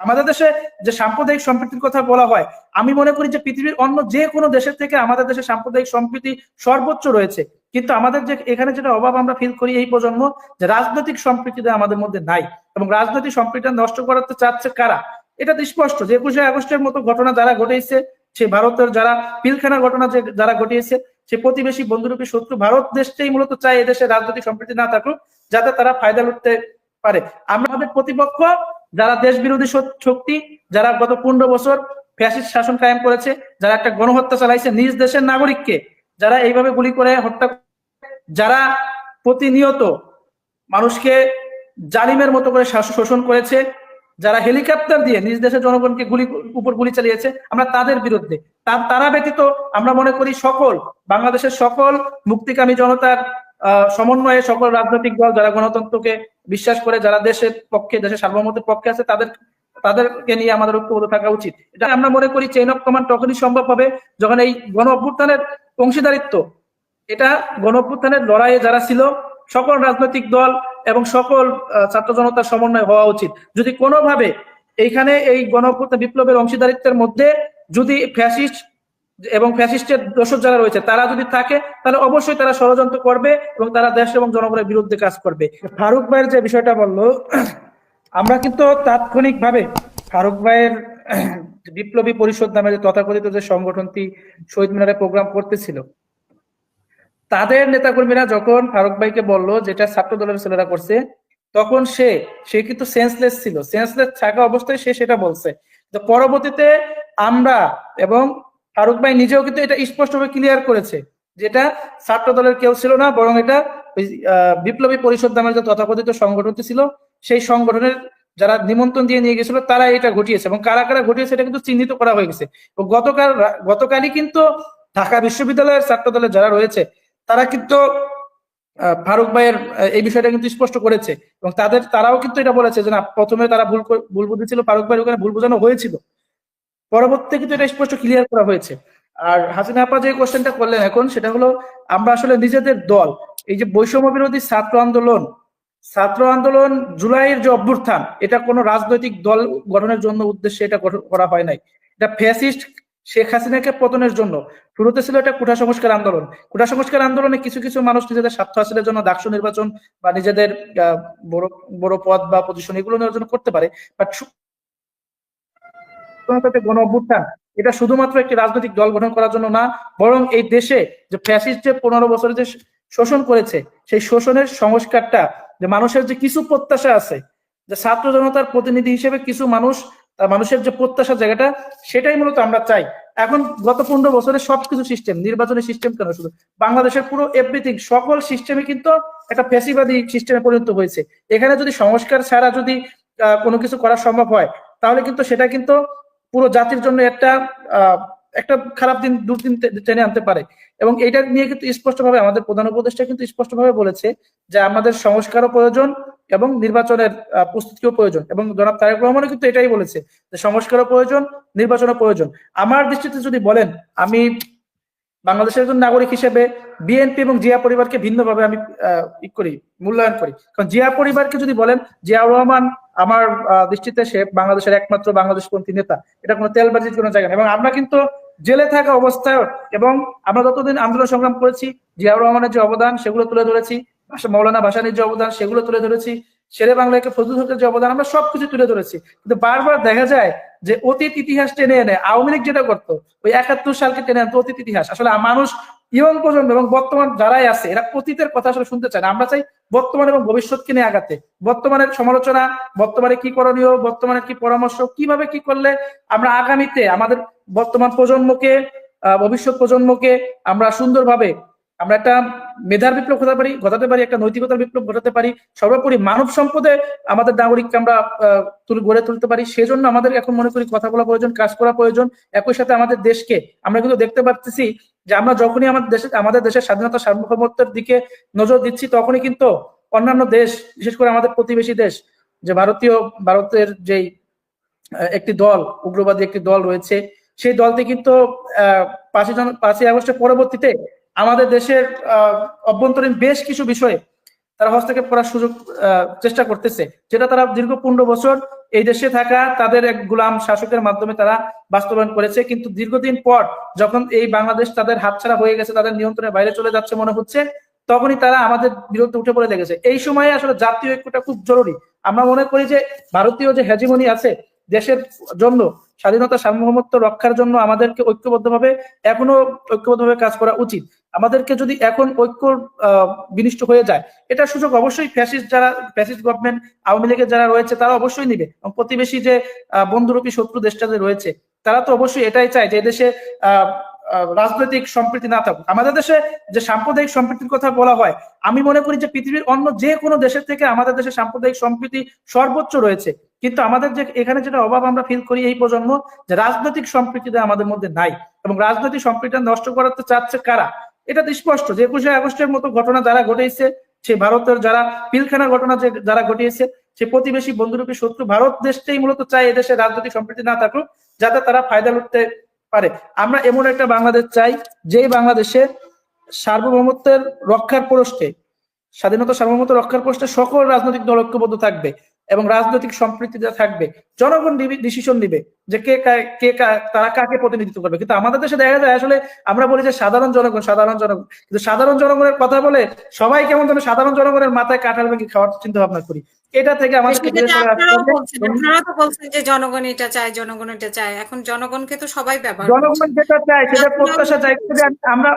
আমাদের দেশে যে সাম্প্রদায়িক সম্প্রীতির কথা বলা হয়, আমি মনে করি যে পৃথিবীর অন্য যে কোনো দেশের থেকে আমাদের দেশে সাম্প্রদায়িক সম্প্রীতি সর্বোচ্চ রয়েছে। কিন্তু আমাদের যে এখানে যেটা অভাব আমরা ফিল করি এই প্রজন্ম, যে রাজনৈতিক সম্প্রীতিটা আমাদের মধ্যে নাই। এবং রাজনৈতিক সম্প্রীতি নষ্ট করাতে চাচ্ছে কারা? এটা স্পষ্ট যে একুশে আগস্টের মতো ঘটনা যারা ঘটেছে, সে ভারতের যারা পিলখানার ঘটনা যে যারা ঘটিয়েছে, সে প্রতিবেশী বন্ধুরূপী শত্রু ভারত দেশটাই মূলত চায় এদেশে রাজনৈতিক সম্প্রীতি না থাকুক, যাতে তারা ফায়দা লুটতে পারে। আমরা আমাদের প্রতিপক্ষ যারা দেশ বিরোধী শক্তি, যারা গত পনেরো বছর ফ্যাসিস্ট শাসন কায়েম করেছে, যারা একটা গণহত্যা চালাইছে নিজ দেশের নাগরিককে, যারা এইভাবে গুলি করে হত্যা যারা প্রতিনিয়ত মানুষকে জালিমের মতো করে শোষণ করেছে, যারা হেলিকপ্টার দিয়ে নিজ দেশের জনগণকে গুলি উপর গুলি চালিয়েছে, আমরা তাদের বিরুদ্ধে। তারা ব্যতীত আমরা মনে করি সকল, বাংলাদেশের সকল মুক্তিকামী জনতার সমন্বয়ে সকল রাজনৈতিক দল, যারা গণতন্ত্রকে বিশ্বাস করে, যারা দেশের পক্ষে, দেশের সার্বভৌমত্বের পক্ষে আছে, তাদের, তাদেরকে নিয়ে আমাদের ঐক্যবদ্ধ থাকা উচিত। এটা আমরা মনে করি চেইন অফ কমান্ড তখনই সম্ভব হবে যখন এই গণ অভ্যুত্থানের অংশীদারিত্ব, এটা গণ অভ্যুত্থানের লড়াইয়ে যারা ছিল, সকল রাজনৈতিক দল এবং সকল ছাত্র জনতার সমন্বয় হওয়া উচিত। যদি কোনোভাবে এইখানে এই গণ বিপ্লবের অংশীদারিত্বের মধ্যে যদি ফ্যাসিস্ট এবং ফ্যাসিস্টের দোষক যারা রয়েছে, তারা যদি থাকে, তাহলে অবশ্যই তারা ষড়যন্ত্র করবে এবং তারা দেশ এবং জনগণের বিরুদ্ধে কাজ করবে। ফারুক ভাইয়ের যে বিষয়টা বলল, আমরা কিন্তু তাৎক্ষণিকভাবে ফারুক ভাইয়ের বিপ্লবী পরিষদ নামে যে তথাকথিত যে সংগঠনটি শহীদ মিনারে প্রোগ্রাম করতেছিল, তাদের নেতাকর্মীরা যখন ফারুক ভাইকে বলল যেটা ছাত্র দলের ছেলেরা করছে, তখন সে সে কিন্তু সেন্সলেস ছিল। সেন্সলেস থাকা অবস্থায় সে সেটা বলছে পরবর্তীতে আমরা এবং ফারুক ভাই নিজেও কিন্তু এটা স্পষ্টভাবে ক্লিয়ার করেছে যেটা ছাত্র দলের কেউ ছিল না, বরং এটা বিপ্লবী পরিষদ নামের যে তথাকথিত সংগঠনটি ছিল, সেই সংগঠনের যারা নিমন্ত্রণ দিয়ে নিয়ে গেছিল তারা এটা ঘটিয়েছে এবং কারা কারা ঘটিয়েছে এটা কিন্তু চিহ্নিত করা হয়ে গেছে। গতকাল, গতকালই কিন্তু ঢাকা বিশ্ববিদ্যালয়ের ছাত্র দলের যারা রয়েছে, তারা কিন্তু ফারুক ভাইয়ের এই বিষয়টা কিন্তু স্পষ্ট করেছে এবং তাদের, তারাও কিন্তু এটা বলেছে যে না, প্রথমে তারা ভুল ভুল বুঝেছিল ফারুক ভাইয়ের ওখানে ভুল বোঝানো হয়েছিল। পরবর্তী কিন্তু এটা স্পষ্ট ক্লিয়ার করা হয়েছে। আর হাসিনা আপা যে কোশ্চেনটা করলেন এখন, সেটা হলো, আমরা আসলে নিজেদের দল, এই যে বৈষম্য বিরোধী ছাত্র আন্দোলন ছাত্র আন্দোলন জুলাইয়ের যে অভ্যুত্থান, এটা কোনো রাজনৈতিক দল গঠনের জন্য উদ্দেশ্যে এটা করা হয় নাই। এটা ফ্যাসিস্ট শেখ হাসিনাকে পতনের জন্য। শুরুতে ছিল এটা কুঠা সংস্কার আন্দোলন। কুঠা সংস্কার আন্দোলনে কিছু কিছু মানুষ নিজেদের স্বার্থ হাসিলের জন্য ডাকসু নির্বাচন বা নিজেদের বড় বড় পদ বা পজিশন এগুলো নেওয়ার জন্য করতে পারে। বাট গণ অভ্যুত্থান, এটা শুধুমাত্র একটি রাজনৈতিক দল গঠন করার জন্য না, বরং এই দেশে যে ফ্যাসিস্ট যে পনেরো বছরে যে শোষণ করেছে, সেই শোষণের সংস্কারটা, যে মানুষের যে কিছু প্রত্যাশা আছে, যে ছাত্র জনতার প্রতিনিধি হিসেবে কিছু মানুষ, তার মানুষের যে প্রত্যাশা জায়গাটা, সেটাই মূলত আমরা চাই। এখন গত পনেরো বছরের সবকিছু সিস্টেম নির্বাচনী সিস্টেম কেন শুধু? বাংলাদেশের পুরো এভরিথিং সকল সিস্টেমে কিন্তু একটা ফেসিবাদী সিস্টেমে পরিণত হয়েছে। এখানে যদি সংস্কার ছাড়া যদি কোনো কিছু করা সম্ভব হয়, তাহলে কিন্তু সেটা কিন্তু পুরো জাতির জন্য একটা একটা খারাপ দিন, দুর্দিন টেনে আনতে পারে। এবং এটা নিয়ে কিন্তু স্পষ্টভাবে আমাদের প্রধান উপদেষ্টা কিন্তু স্পষ্টভাবে বলেছে যে আমাদের সংস্কারও প্রয়োজন এবং নির্বাচনের প্রস্তুতিও প্রয়োজন। এবং জনাব তারেক রহমানও কিন্তু এটাই বলেছে যে সংস্কারও প্রয়োজন, নির্বাচনও প্রয়োজন। আমার দৃষ্টিতে যদি বলেন, আমি বাংলাদেশের একজন নাগরিক হিসেবে বিএনপি এবং জিয়া পরিবারকে ভিন্নভাবে আমি করি, মূল্যায়ন করি। কারণ জিয়া পরিবারকে যদি বলেন জিয়াউর রহমান আমার দৃষ্টিতে সে বাংলাদেশের একমাত্র বাংলাদেশপন্থী নেতা। এটা কোনো তেলবাজির কোনো জায়গা এবং আমরা কিন্তু জেলে থাকা অবস্থায় এবং আমরা যতদিন আন্দোলন সংগ্রাম করেছি জিয়াউর রহমানের যে অবদান, সেগুলো তুলে ধরেছি মৌলানা ভাসানির যে অবদান, সেগুলো তুলে ধরেছি, শেরে বাংলাকে ফজল হকের যে অবদান, আমরা সবকিছু তুলে ধরেছি। কিন্তু বারবার দেখা যায় যে অতীত ইতিহাস টেনে এনে, আওয়ামী লীগ যেটা করতো, ওই একাত্তর সালকে টেনে আনতো অতীত ইতিহাস। আসলে মানুষ ইয়ং প্রজন্ম এবং বর্তমান যারাই আছে, এরা অতীতের কথা আসলে শুনতে চায় না। আমরা চাই বর্তমান এবং ভবিষ্যৎকে নিয়ে আগাতে। বর্তমানের সমালোচনা, বর্তমানে কি করণীয় বর্তমানে কি পরামর্শ, কীভাবে কি করলে আমরা আগামীতে আমাদের বর্তমান প্রজন্মকে ভবিষ্যৎ প্রজন্মকে আমরা সুন্দরভাবে আমরা একটা মেধার বিপ্লব ঘটাতে পারি ঘটাতে পারি, একটা নৈতিকতার বিপ্লব ঘটাতে পারি, সর্বোপরি মানব সম্পদে আমাদের নাগরিককে আমরা গড়ে তুলতে পারি। সেজন্য আমাদের এখন মনে করি কথা বলা প্রয়োজন, কাজ করা প্রয়োজন। একই সাথে আমাদের দেশকে আমরা কিন্তু দেখতে পাচ্ছি যে আমরা যখনই আমাদের দেশে, আমাদের দেশের স্বাধীনতা সার্বভৌমত্বের দিকে নজর দিচ্ছি, তখনই কিন্তু অন্যান্য দেশ, বিশেষ করে আমাদের প্রতিবেশী দেশ, যে ভারতীয়, ভারতের যেই একটি দল, উগ্রবাদী একটি দল রয়েছে, সেই দলটি কিন্তু, আহ, পাঁচই পাঁচই আগস্টের পরবর্তীতে আমাদের দেশের অভ্যন্তরীণ বেশ কিছু বিষয়ে তারা হস্তক্ষেপ করার সুযোগ চেষ্টা করতেছে, যেটা তারা দীর্ঘ পনেরো বছর এই দেশে থাকা তাদের এক গুলাম শাসকের মাধ্যমে তারা বাস্তবায়ন করেছে। কিন্তু দীর্ঘদিন পর যখন এই বাংলাদেশ তাদের হাতছাড়া হয়ে গেছে, তাদের নিয়ন্ত্রণের বাইরে চলে যাচ্ছে মনে হচ্ছে, তখনই তারা আমাদের বিরুদ্ধে উঠে পড়ে লেগেছে। এই সময়ে আসলে জাতীয় ঐক্যটা খুব জরুরি। আমরা মনে করি যে ভারতীয় যে হেজিমনি আছে দেশের জন্য স্বাধীনতা সার্বভৌমত্ব রক্ষার জন্য আমাদেরকে ঐক্যবদ্ধভাবে এখনও ঐক্যবদ্ধভাবে কাজ করা উচিত। আমাদেরকে যদি এখন ঐক্য বিনিষ্ট হয়ে যায় এটা সুযোগ অবশ্যই ফ্যাসিস্ট যারা ফ্যাসিস্ট গভর্নমেন্ট আওয়ামী লীগের যারা রয়েছে তারা অবশ্যই নিবে। এবং প্রতিবেশী যে বন্ধুরূপী শত্রু দেশটাতে রয়েছে তারা তো অবশ্যই এটাই চায় যে দেশে আহ, রাজনৈতিক সম্প্রীতি না থাকুক। আমাদের দেশে যে সাম্প্রদায়িক সম্প্রীতির কথা বলা হয়, আমি মনে করি যে পৃথিবীর অন্য যে কোনো দেশের থেকে আমাদের দেশে সাম্প্রদায়িক সম্প্রীতি সর্বোচ্চ রয়েছে। কিন্তু আমাদের যে এখানে যেটা অভাব আমরা ফিল করি এই প্রজন্ম, যে রাজনৈতিক সম্প্রীতিটা আমাদের মধ্যে নাই। এবং রাজনৈতিক সম্প্রীতি নষ্ট করাতে চাচ্ছে কারা? এটা স্পষ্ট। যে একুশে আগস্টের মতো ঘটনা যারা ঘটেছে, সে ভারতের যারা পিলখানার ঘটনা যে যারা ঘটিয়েছে, সে প্রতিবেশী বন্ধুরূপী শত্রু ভারত দেশটাই মূলত চায় এদেশে রাজনৈতিক সম্প্রীতি না থাকুক, যাতে তারা ফায়দা লুটতে পারে। আমরা এমন একটা বাংলাদেশ চাই, যেই বাংলাদেশে সার্বভৌমত্বের রক্ষার প্রশ্নে স্বাধীনতা সার্বভৌমত্ব রক্ষার প্রশ্নে সকল রাজনৈতিক দল ঐক্যবদ্ধ থাকবে এবং রাজনৈতিক সম্পৃক্তিটা থাকবে। জনগণ ডিসিশন নিবে যে কে কে তারা কাকে প্রতিনিধিত্ব করবে। কিন্তু আমাদের দেশে দেখা যায় আসলে আমরা বলি যে সাধারণ জনগণ সাধারণ জনগণ। কিন্তু সাধারণ জনগণের কথা বলে সবাই কেমন যেন সাধারণ জনগণের মাথায় কাঁঠাল ভেঙে খাওয়ার চিন্তা ভাবনা করি। এটা থেকে আমাদেরকে সেটা বিরত রাখতে আপনারাও হবে। বলছেন আপনারা তো বলছেন যে জনগণ এটা চায় জনগণ এটা চায়। এখন জনগণকে তো সবাই ব্যবহার জনগণ যেটা চায় সেটা প্রত্যাশা জায়গা আমরা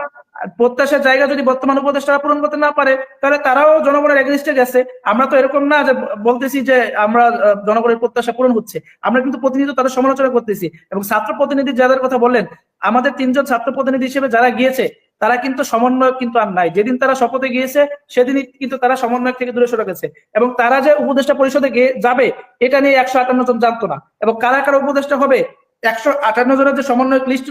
প্রত্যাশার জায়গা যদি বর্তমান উপদেষ্টারা পূরণ করতে না পারে তাহলে তারাও জনগণের এগেনস্টে গেছে। আমরা তো এরকম না যে বলতেছি যে আমরা জনগণের প্রত্যাশা পূরণ হচ্ছে। আমরা কিন্তু প্রতিনিধি তাদের সমালোচনা করতেছি এবং ছাত্র প্রতিনিধি যাদের কথা বললেন, আমাদের তিনজন ছাত্র প্রতিনিধি হিসেবে যারা গিয়েছে, তারা কিন্তু সমন্বয় কিন্তু আর নাই। যেদিন তারা শপথে গিয়েছে, সেদিনই কিন্তু তারা সমন্বয় থেকে দূরে সরে গেছে। এবং তারা যে উপদেষ্টা পরিষদে যাবে, এটা নিয়ে একশো আটান্ন জন জানতো না। এবং কারা কারা উপদেষ্টা হবে, একশো আটান্ন জনের যে সমন্বয় লিস্ট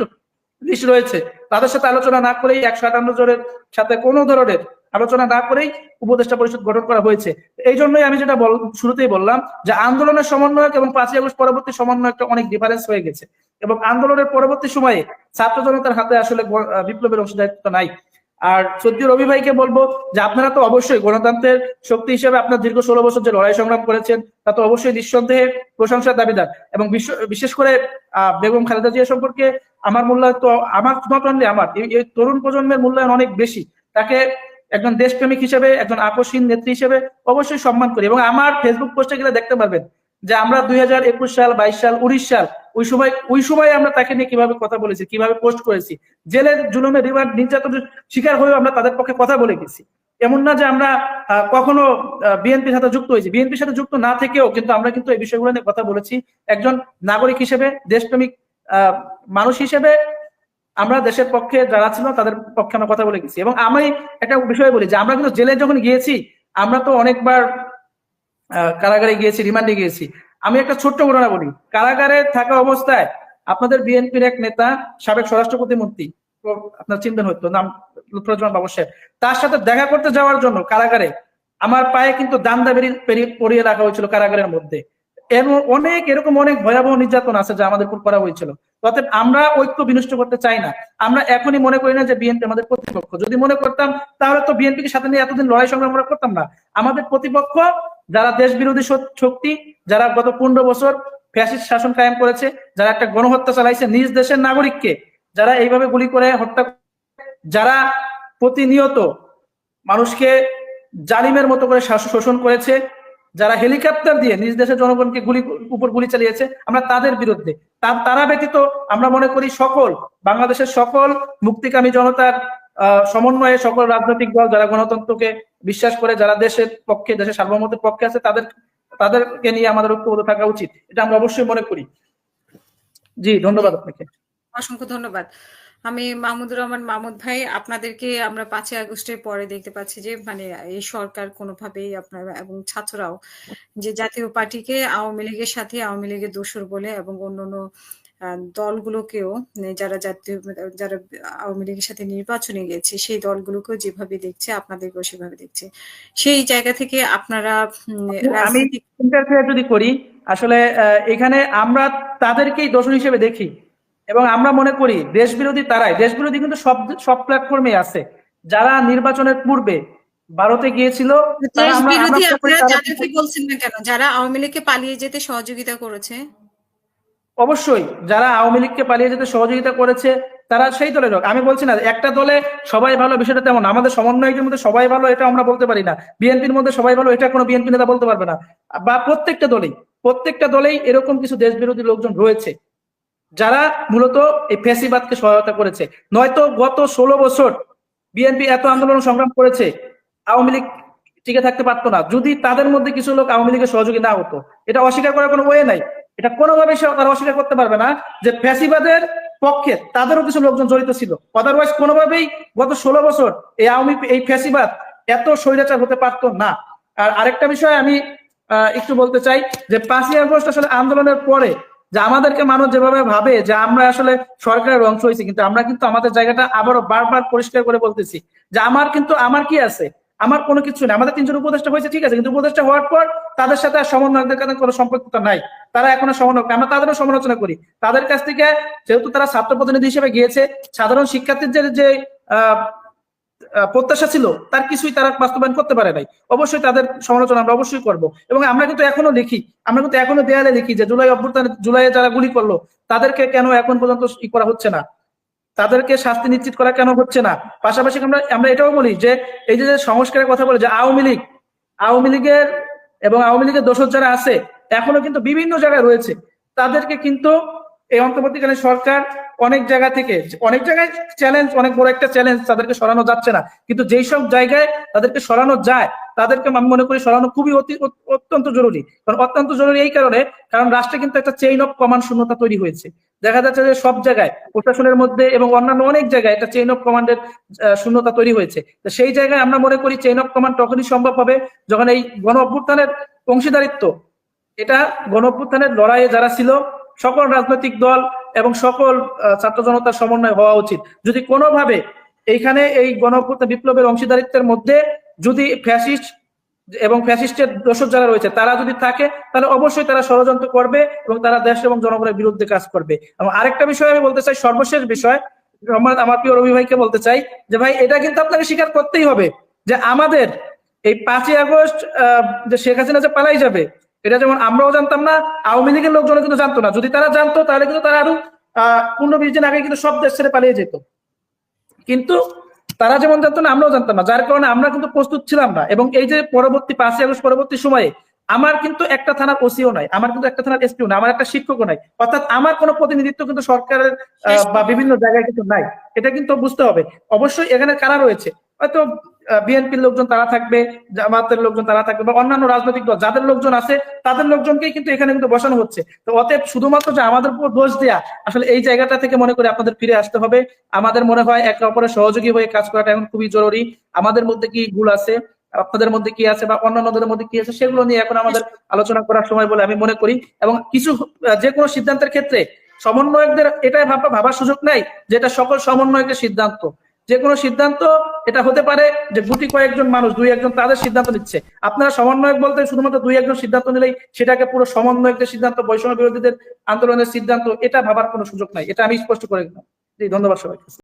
লিস্ট রয়েছে, তাদের সাথে আলোচনা না করেই একশো আটান্ন জনের সাথে কোনো ধরনের আলোচনা না করেই উপদেষ্টা পরিষদ গঠন করা হয়েছে। এই জন্যই আমি যেটা শুরুতেই বললাম যে আন্দোলনের সমন্বয়ক এবং পাঁচই আগস্ট পরবর্তী সমন্বয়কটা অনেক ডিফারেন্স হয়ে গেছে এবং আন্দোলনের পরবর্তী সময়ে ছাত্র জনতার হাতে আসলে বিপ্লবের অংশদায়িত্ব নাই। আর সত্যি রবি ভাইকে বলব যে আপনারা তো অবশ্যই গণতন্ত্রের শক্তি হিসেবে আপনার দীর্ঘ ষোলো বছর যে লড়াই সংগ্রাম করেছেন, তা তো অবশ্যই নিঃসন্দেহে প্রশংসার দাবিদার। এবং বিশেষ করে বেগম খালেদা জিয়া সম্পর্কে আমার মূল্যায়ন তো আমার অনলি আমার। এই তরুণ প্রজন্মের মূল্যায়ন অনেক বেশি। তাকে একজন দেশপ্রেমিক হিসেবে, একজন আকর্ষণ নেত্রী হিসেবে অবশ্যই সম্মান করি। এবং আমার ফেসবুক পোস্টে গেলে দেখতে পারবেন যে আমরা দুই হাজার একুশ সাল, বাইশ সাল, উনিশ সাল, ওই সময় ওই সময় আমরা তাকে নিয়ে কীভাবে কথা বলেছি, কীভাবে পোস্ট করেছি জেলের জুলুমে রিমান্ড, নির্যাতনের শিকার হয়েও আমরা তাদের পক্ষে কথা বলে গেছি। এমন না যে আমরা কখনো বিএনপির সাথে যুক্ত হয়েছি। বিএনপির সাথে যুক্ত না থেকেও কিন্তু আমরা কিন্তু এই বিষয়গুলো নিয়ে কথা বলেছি। একজন নাগরিক হিসেবে, দেশপ্রেমিক মানুষ হিসেবে আমরা দেশের পক্ষে যারা ছিল তাদের পক্ষে আমরা কথা বলে গেছি। এবং আমি একটা বিষয় বলি যে, আমরা কিন্তু জেলে যখন গিয়েছি, আমরা তো অনেকবার কারাগারে গিয়েছি, রিমান্ডে গিয়েছি। আমি একটা ছোট্ট ঘটনা বলি। কারাগারে থাকা অবস্থায় আপনাদের বিএনপির এক নেতা, সাবেক স্বরাষ্ট্র প্রতিমন্ত্রী আপনার চিন্তা হতো নাম লুৎফুজ্জামান বাবু সাহেব, তার সাথে দেখা করতে যাওয়ার জন্য কারাগারে আমার পায়ে কিন্তু দান্দা বেরিয়ে পরিয়ে রাখা হয়েছিল কারাগারের মধ্যে। এর অনেক, এরকম অনেক ভয়াবহ নির্যাতন আছে যা আমাদের উপর করা হয়েছিল। অতএব আমরা ঐক্য বিনষ্ট করতে চাই না। আমরা এখনই মনে করি না যে বিএনপি আমাদের প্রতিপক্ষ। যদি মনে করতাম, তাহলে তো বিএনপিকে সাথে নিয়ে এতদিন লড়াই সংগ্রাম আমরা করতাম না। আমাদের প্রতিপক্ষ, যারা দেশ বিরোধী শক্তি, যারা গত পনেরো বছর ফ্যাসিস্ট শাসন কায়েম করেছে, যারা একটা গণহত্যা চালাইছে নিজ দেশের নাগরিককে, যারা এইভাবে গুলি করে হত্যা যারা প্রতিনিয়ত মানুষকে জালিমের মতো করে শোষণ করেছে যারা হেলিকপ্টার দিয়ে নিজ দেশের জনগণকে গুলি, উপর গুলি চালিয়েছে, আমরা তাদের বিরুদ্ধে। তারা ব্যতীত আমরা মনে করি সকল, বাংলাদেশের সকল মুক্তিকামী জনতার সমন্বয়ে সকল রাজনৈতিক দল যারা গণতন্ত্রকে বিশ্বাস করে, যারা দেশের পক্ষে, দেশের সার্বভৌমত্বের পক্ষে আছে, তাদের, তাদেরকে নিয়ে আমাদের ঐক্যবদ্ধ থাকা উচিত। এটা আমরা অবশ্যই মনে করি। জি, ধন্যবাদ আপনাকে। অসংখ্য ধন্যবাদ। আমি মাহমুদুর রহমান মাহমুদ ভাই আপনাদেরকে আমরা পাঁচই আগস্টের পরে দেখতে পাচ্ছি যে মানে এই সরকার কোনোভাবেই আপনার এবং ছাত্ররাও যে জাতীয় পার্টিকে আওয়ামী লীগের সাথে আওয়ামী লীগের দোসর বলে এবং অন্যান্য আহ, দলগুলোকেও মানে যারা জাতীয় যারা আওয়ামী লীগের সাথে নির্বাচনে গেছে সেই দলগুলোকেও যেভাবে দেখছে আপনাদেরকেও সেভাবে দেখছে। সেই জায়গা থেকে আপনারা আমি যদি করি আসলে এখানে আমরা তাদেরকেই দোষর হিসেবে দেখি। এবং আমরা মনে করি দেশ বিরোধী তারাই দেশ বিরোধী কিন্তু সব সব প্ল্যাটফর্মে আছে। যারা নির্বাচনের পূর্বে ভারতে গিয়েছিল যারা আওয়ামী লীগকে পালিয়ে যেতে সহযোগিতা করেছে? অবশ্যই যারা আওয়ামী লীগকে পালিয়ে যেতে সহযোগিতা করেছে তারা সেই দলের হোক আমি বলছি না একটা দলে সবাই ভালো বিষয়টা তেমন আমাদের সমন্বয়কের মধ্যে সবাই ভালো এটা আমরা বলতে পারি না। বিএনপির মধ্যে সবাই ভালো এটা কোনো বিএনপি নেতা বলতে পারবে না। বা প্রত্যেকটা দলেই প্রত্যেকটা দলেই এরকম কিছু দেশ বিরোধী লোকজন রয়েছে। যারা মূলত এই ফ্যাসিবাদকে সহায়তা করেছে। নয়তো গত ষোলো বছর বিএনপি এত আন্দোলন সংগ্রাম করেছে, আওয়ামী লীগ টিকে থাকতে পারতো না। যদি তাদের মধ্যে কিছু লোক আওয়ামী লীগের সহযোগী না হতো, এটা অস্বীকার করার কোনো ওয়ে নাই। এটা কোনোভাবে তারা অস্বীকার করতে পারবে না যে ফ্যাসিবাদের পক্ষে তাদেরও কিছু লোকজন জড়িত ছিল। আদারওয়াইজ কোনোভাবেই গত ষোলো বছর এই আওয়ামী এই ফ্যাসিবাদ এত স্বৈরাচার হতে পারতো না। আর আরেকটা বিষয় আমি একটু বলতে চাই যে পাঁচই আগস্ট আসলে আন্দোলনের পরে যে আমাদেরকে মানুষ যেভাবে ভাবে যে আমরা আসলে সরকারের অংশ হয়েছি, কিন্তু আমরা কিন্তু আমাদের জায়গাটা আবারও বারবার পরিষ্কার করে বলতেছি যে আমার কিন্তু, আমার কি আছে? আমার কোনো কিছু নেই। আমাদের তিনজন উপদেষ্টা হয়েছে, ঠিক আছে, কিন্তু উপদেষ্টা হওয়ার পর তাদের সাথে আর সমন্বয়কদের কাছে কোনো সম্পর্কতা নাই। তারা এখনও সমন্বয় আমরা তাদেরও সমালোচনা করি। তাদের কাছ থেকে, যেহেতু তারা ছাত্র প্রতিনিধি হিসেবে গিয়েছে, সাধারণ শিক্ষার্থীদের যে প্রত্যাশা ছিল, তার কিছুই তারা বাস্তবায়ন করতে পারে নাই। অবশ্যই তাদের সমালোচনা আমরা অবশ্যই করব। এবং আমরা কিন্তু এখনও লিখি, আমরা কিন্তু এখনও দেয়ালে লিখি যে জুলাই অভ্যুত্থানে, জুলাইয়ে যারা গুলি করল, তাদেরকে কেন এখন পর্যন্ত ই করা হচ্ছে না? তাদেরকে শাস্তি নিশ্চিত করা কেন হচ্ছে না? পাশাপাশি আমরা আমরা এটাও বলি যে, এই যে সংস্কারের কথা বলে যে আওয়ামী লীগ, আওয়ামী লীগের এবং আওয়ামী লীগের দোষর যারা আছে, এখনও কিন্তু বিভিন্ন জায়গায় রয়েছে। তাদেরকে কিন্তু এই অন্তর্বর্তীকালীন সরকার অনেক জায়গা থেকে, অনেক জায়গায় চ্যালেঞ্জ অনেক বড় একটা চ্যালেঞ্জ তাদেরকে সরানো যাচ্ছে না। কিন্তু যেই সব জায়গায় তাদেরকে সরানো যায়, তাদেরকে আমি মনে করি সরানো খুবই অতি অত্যন্ত জরুরি। কারণ অত্যন্ত জরুরি এই কারণে, কারণ রাষ্ট্রে কিন্তু একটা চেইন অফ কমান্ড শূন্যতা তৈরি হয়েছে। দেখা যাচ্ছে যে সব জায়গায়, প্রশাসনের মধ্যে এবং অন্যান্য অনেক জায়গায় একটা চেইন অফ কমান্ডের শূন্যতা তৈরি হয়েছে। তো সেই জায়গায় আমরা মনে করি চেইন অফ কমান্ড তখনই সম্ভব হবে যখন এই গণ অভ্যুত্থানের অংশীদারিত্ব, এটা গণ অভ্যুত্থানের লড়াইয়ে যারা ছিল, সকল রাজনৈতিক দল এবং সকল ছাত্র জনতার সমন্বয় হওয়া উচিত। যদি কোনোভাবে এইখানে এই গণ বিপ্লবের অংশীদারিত্বের মধ্যে যদি ফ্যাসিস্ট এবং ফ্যাসিস্টের দোষর যারা রয়েছে তারা যদি থাকে তাহলে অবশ্যই তারা ষড়যন্ত্র করবে এবং তারা দেশ এবং জনগণের বিরুদ্ধে কাজ করবে। এবং আরেকটা বিষয় আমি বলতে চাই সর্বশেষ বিষয় আমার প্রিয় রবি ভাইকে বলতে চাই যে ভাই এটা কিন্তু আপনাকে স্বীকার করতেই হবে যে আমাদের এই পাঁচই আগস্ট আহ, যে শেখ হাসিনা যে পালাই যাবে এটা যেমন আমরাও জানতাম না, আওয়ামী লীগের লোকজন কিন্তু জানতো না। যদি তারা জানতো, তাহলে কিন্তু তারা আরও, আহ পনেরো বিশ দিন আগে কিন্তু সব দেশ ছেড়ে পালিয়ে যেত। কিন্তু তারা যেমন জানতো না, আমরাও জানতাম না। যার কারণে আমরা কিন্তু প্রস্তুত ছিলাম না। এবং এই যে পরবর্তী পাঁচই আগস্ট, পরবর্তী সময়ে আমার কিন্তু একটা থানার ওসিও নাই, আমার কিন্তু একটা থানার এসপিও নাই, আমার একটা শিক্ষকও নাই। অর্থাৎ আমার কোনো প্রতিনিধিত্ব কিন্তু সরকারের বা বিভিন্ন জায়গায় কিন্তু নাই। এটা কিন্তু বুঝতে হবে। অবশ্যই এখানে কারা রয়েছে? হয়তো বিএনপির লোকজন তারা থাকবে, জামাতের লোকজন তারা থাকবে বা অন্যান্য রাজনৈতিক দল, যাদের লোকজন আছে, তাদের লোকজনকেই কিন্তু এখানে কিন্তু বসানো হচ্ছে। তো অতএব শুধুমাত্র যে আমাদের উপর দোষ দেয়া, আসলে এই জায়গাটা থেকে মনে করি আপনাদের ফিরে আসতে হবে। আমাদের মনে হয় একে অপরের সহযোগী হয়ে কাজ করাটা এখন খুবই জরুরি। আমাদের মধ্যে কি ভুল আছে? আপনাদের মধ্যে কি আছে বা অন্যান্যদের মধ্যে কি আছে? সেগুলো নিয়ে এখন আমাদের আলোচনা করার সময় বলে আমি মনে করি। এবং কিছু যে কোনো সিদ্ধান্তের ক্ষেত্রে সমন্বয়কদের এটাই ভাবা, ভাবার সুযোগ নাই যে এটা সকল সমন্বয়কের সিদ্ধান্ত। যে কোনো সিদ্ধান্ত, এটা হতে পারে যে গুটি কয়েকজন মানুষ, দুই একজন তাদের সিদ্ধান্ত নিচ্ছে। আপনারা সমন্বয়ক বলতে শুধুমাত্র দুই একজন সিদ্ধান্ত নিলেই সেটাকে পুরো সমন্বয়কদের সিদ্ধান্ত, বৈষম্য বিরোধীদের আন্দোলনের সিদ্ধান্ত, এটা ভাবার কোনো সুযোগ নাই। এটা আমি স্পষ্ট করে দিলাম। ধন্যবাদ সবাইকে।